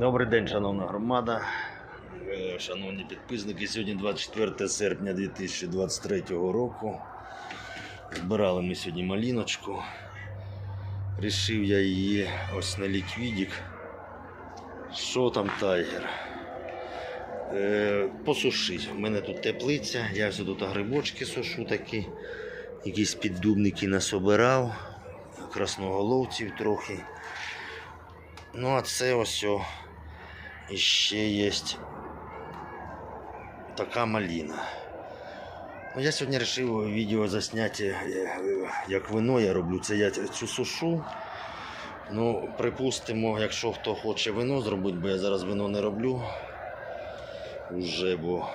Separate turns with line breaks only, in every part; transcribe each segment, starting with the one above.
Добрий день, шановна громада, е, шановні підписники. Сьогодні 24 серпня 2023 року. Збирали ми сьогодні маліночку. Рішив я її ось на ліквідік. Що там тайгер? Е, посушить. У мене тут теплиця, я все тут грибочки сушу такі, якісь піддубники насобирав, красноголовців трохи. Ну, а це ось о, ще є така маліна. Ну, я сьогодні вирішив відео засняти, як вино я роблю. Це я цю сушу. Ну, припустимо, якщо хто хоче вино зробити, бо я зараз вино не роблю. Уже, бо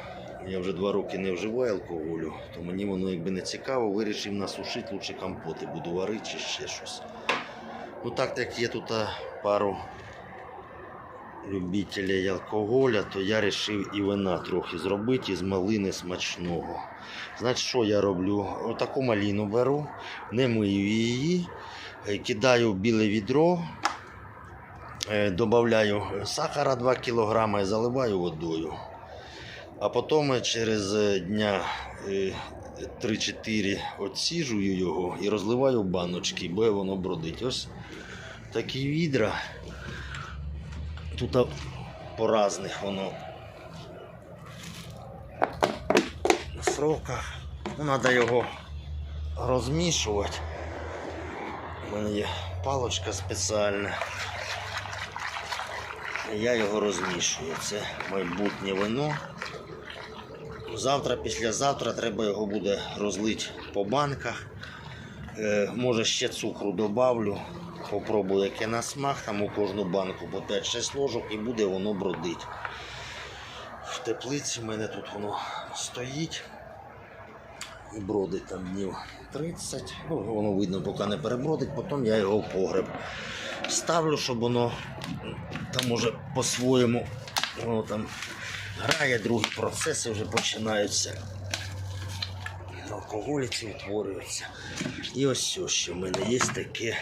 я вже два роки не вживаю алкоголю, то мені воно якби не цікаво, вирішив насушити, лучше компоти буду варити чи ще щось. Ну так як є тут пару любителей алкоголя, то я вирішив і вина трохи зробити із малини смачного. Значить, що я роблю? Отаку маліну беру, не мию її, е, кидаю в біле відро, е, додаю сахара 2 кг і заливаю водою. А потім через е, дня е, 3-4 відсіжую його і розливаю в баночки, бо воно бродить. Ось такі відра. Тут по разних воно в сроках. Ну, треба його розмішувати. У мене є палочка спеціальна. Я його розмішую. Це майбутнє вино. Завтра, післязавтра треба його буде розлити по банках. Е, може ще цукру добавлю. Попробую, яке на смак, там у кожну банку по 5-6 ложок і буде воно бродить. В теплиці в мене тут воно стоїть і бродить там днів 30. Ну, воно видно, поки не перебродить, потім я його в погреб ставлю, щоб воно там уже по-своєму воно там грає, другі процеси вже починаються. Алкоголіці утворюються. І ось що в мене є таке.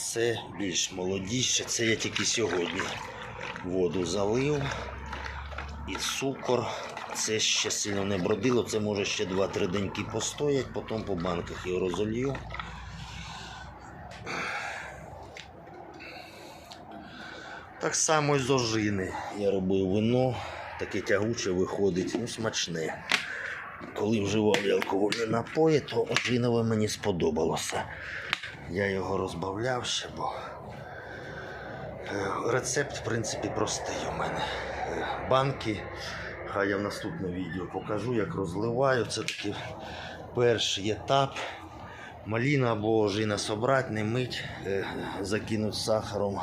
Це більш молодіше. Це я тільки сьогодні воду залив. І цукор. Це ще сильно не бродило, це може ще 2-3 деньки постоять, потім по банках його розолью. Так само і з ожини. Я робив вино, таке тягуче виходить, ну смачне. Коли вживав я алкогольні напої, то ожинове мені сподобалося. Я його розбавляв ще, бо е, рецепт, в принципі, простий у мене. Е, Банки, хай я в наступному відео покажу, як розливаю. Це такий перший етап. Маліна або ожина собрати, не мить, е, закинути сахаром,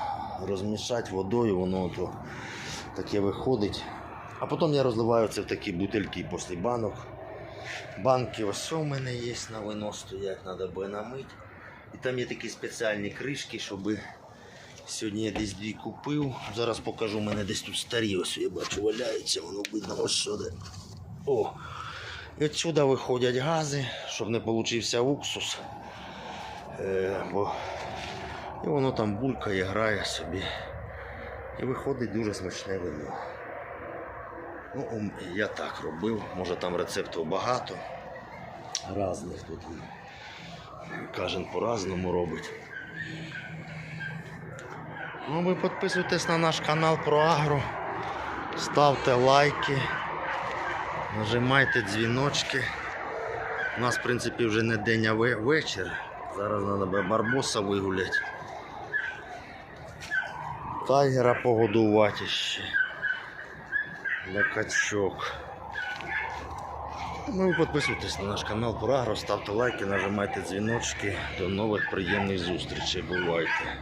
розмішати водою, воно то таке виходить. А потім я розливаю це в такі бутильки після банок. Банки ось у мене є на вино стоять, треба буде намити. І там є такі спеціальні кришки, щоб сьогодні я десь дві купив. Зараз покажу, у мене десь тут старі, ось я бачу, валяються, воно видно ось сюди. О! І відсюди виходять гази, щоб не получився уксус. Е, бо... І воно там булькає, грає собі. І виходить дуже смачне вино. Ну, я так робив, може там рецептів багато. Разних тут. Кожен по-разному робить. Ну, ви підписуйтесь на наш канал про агро, ставте лайки, нажимайте дзвіночки. У нас, в принципі, вже не день, а вечір. Зараз треба барбоса вигуляти. Тайгера погодувати ще. Для качок. Ну, і підписуйтесь на наш канал Проагро, ставте лайки, нажимайте дзвіночки. До нових приємних зустрічей. Бувайте.